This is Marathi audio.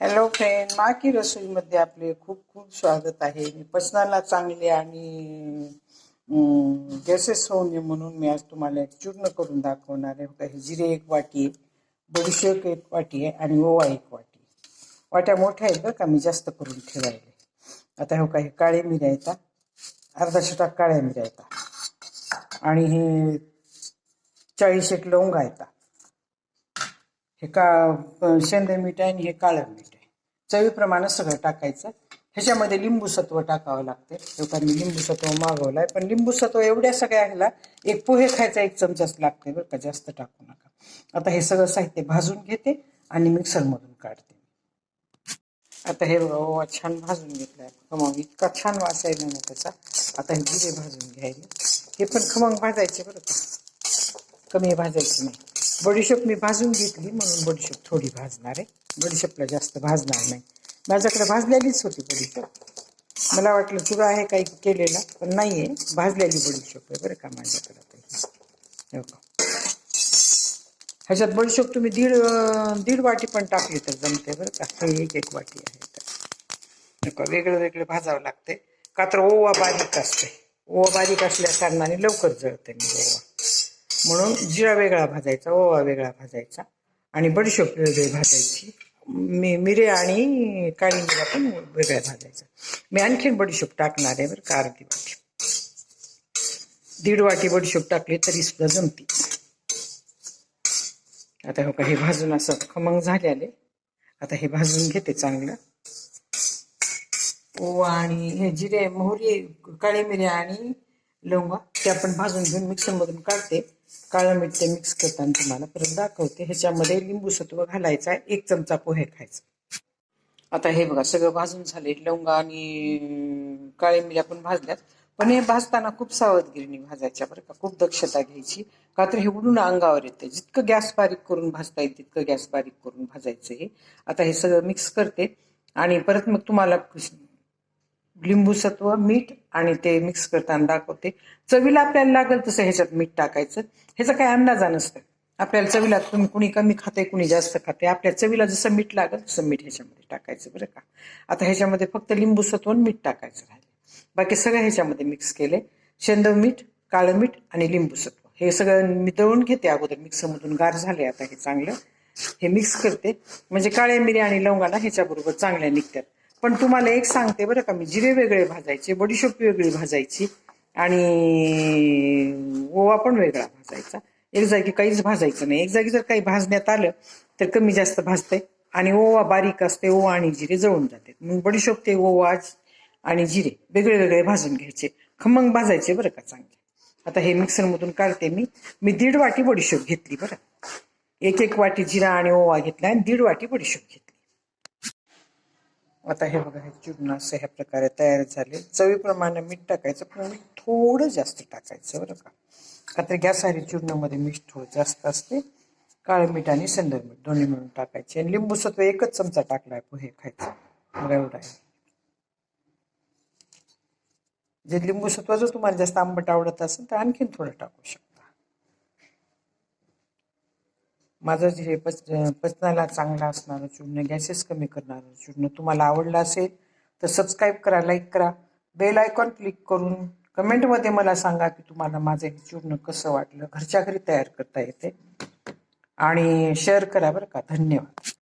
हॅलो फ्रेंड माकी रसोईमध्ये आपले खूप खूप स्वागत आहे. मी पचनाला चांगले आणि गॅसेस होऊ नये म्हणून मी आज तुम्हाला एक चूर्ण करून दाखवणार आहे. बघा, हे जिरे एक वाटी आहे बडीशेप एक वाटी आहे आणि ओवा एक वाटी आहे. वाट्या मोठ्या आहेत बरं का मी जास्त करून ठेवायले. आता हे काही काळे मिऱ्या येतात अर्धा छोटा काळ्या मिऱ्या येतात आणि हे चाळीस एक लवंगा येतात हे का शेंदे मीठ आहे आणि हे काळं मीठ आहे. चवीप्रमाणे सगळं टाकायचं. ह्याच्यामध्ये लिंबू सत्व टाकावं लागते. लोकांनी लिंबूसत्व लिंबू सत्व मागवलं आहे पण लिंबू सत्व एवढ्या सगळ्या ह्याला एक पोहे खायचा एक चमचाच लागते बरं का जास्त टाकू नका. आता हे सगळं साहित्य भाजून घेते आणि मिक्सरमधून काढते. आता हे बघा छान भाजून घेतलाय. खमंग इतका छान वास आहे ना त्याचा. आता हे जिरे भाजून घ्यायला हे पण खमंग भाजायचे बरं का. कमी भाजायचे नाही. बडीशेप मी भाजून घेतली म्हणून बडीशेप थोडी भाजणार आहे. बडीशेपला जास्त भाजणार नाही. माझ्याकडे भाजलेलीच होती बडीशेप. मला वाटलं चुरा आहे काही केलेला पण नाही आहे भाजलेली बडीशेप आहे बरं का माझ्याकडे हो. का ह्याच्यात बडीशेप तुम्ही दीड दीड वाटी पण टाकली तर जमते बरं का. हे एक एक वाटी आहे तर. वेगळं वेगळं भाजावं लागते का तर ओवा बारीक असते ओवा बारीक असल्या कारणाने लवकर जळते मी ओवा. म्हणून जिरा वेगळा भाजायचा ओवा वेगळा भाजायचा आणि बडीशेप वेगळी भाजायची. मी मिरे आणि काळी मिरा पण वेगळ्या भाजायचा मी आणखीन बडीशेप टाकणार आहे बरं का अर्धी वाटी. दीड वाटी बडीशेप टाकली तरी सुद्धा जमती. आता हो का हे भाजून असं खमंग झाले आता हे भाजून घेते चांगलं. ओवा आणि हे जिरे मोहरी काळी मिरे आणि लवंगा ते आपण भाजून घेऊन मिक्सरमधून काढते. काळं मीठ ते मिक्स करताना तुम्हाला परत दाखवते. ह्याच्यामध्ये लिंबू सत्व आहे. एक चमचा पोहे खायचा. आता हे बघा सगळं भाजून झाले. लवंगा आणि काळे मिऱ्या पण भाजल्यात. पण हे भाजताना खूप सावधगिरीने भाजायच्या बरं का. खूप दक्षता घ्यायची. का तर हे उडून अंगावर येते. जितकं गॅस बारीक करून भाजता येईल तितकं गॅस बारीक करून भाजायचं हे. आता हे सगळं मिक्स करते. आणि परत मग तुम्हाला लिंबू सत्व मीठ आणि ते मिक्स करताना दाखवते. चवीला आपल्याला लागेल तसं ह्याच्यात मीठ टाकायचं. ह्याचा काही अंदाजा नसतं. आपल्याला चवीला तुम्ही कुणी कमी खाते कुणी जास्त खाते आपल्या चवीला जसं मीठ लागेल तसं मीठ ह्याच्यामध्ये टाकायचं बरं का. आता ह्याच्यामध्ये फक्त लिंबू सत्व मीठ टाकायचं राहिले बाकी सगळं ह्याच्यामध्ये मिक्स केले शेंदव मीठ काळं मीठ आणि लिंबू सत्व हे सगळं मी दळून घेते अगोदर. मिक्सरमधून गार झाले आता हे चांगलं. हे मिक्स करते. म्हणजे काळ्या मिरी आणि लवंगाला ह्याच्याबरोबर चांगल्या निघतात. पण तुम्हाला एक सांगते बरं का मी. जिरे वेगळे भाजायचे बडीशोप वेगळी भाजायची आणि ओवा पण वेगळा भाजायचा. एक जागी काहीच भाजायचं नाही. एक जागी जर काही भाजण्यात आलं तर कमी जास्त भाजते आणि ओवा बारीक असते ओवा आणि जिरे जळून जाते. मग बडीशोप ते ओवा आणि जिरे वेगळे वेगळे भाजून घ्यायचे. खमंग भाजायचे बरं का चांगले. आता हे मिक्सरमधून काढते मी. मी दीड वाटी बडीशोप घेतली बरं. एक एक वाटी जिरा आणि ओवा घेतला आणि दीड वाटी बडीशोप घेतली. आता हे बघा हे चूर्ण असं ह्या प्रकारे तयार झाले. चवीप्रमाणे मीठ टाकायचं पण मीठ थोडं जास्त टाकायचं बरं का. का तर गॅसारी चूर्णामध्ये मीठ थोडं जास्त असते. काळं मीठ आणि सेंदर मीठ दोन्ही मिळून टाकायचे. आणि लिंबू सत्व एकच चमचा टाकलाय पोहे खायचं. बघा एवढं आहे. जे लिंबू सत्व जर तुम्हाला जास्त आंबट आवडत असेल तर आणखीन थोडं टाकू शकता. माझं जे हे पच पचनाला चांगलं असणारं चूर्ण गॅसेस कमी करणारं चूर्ण तुम्हाला आवडलं असेल तर सबस्क्राईब करा लाईक करा. बेल आयकॉन क्लिक करून कमेंटमध्ये मला सांगा की तुम्हाला माझं हे चूर्ण कसं वाटलं. घरच्या घरी तयार करता येते. आणि शेअर करा बरं का. धन्यवाद.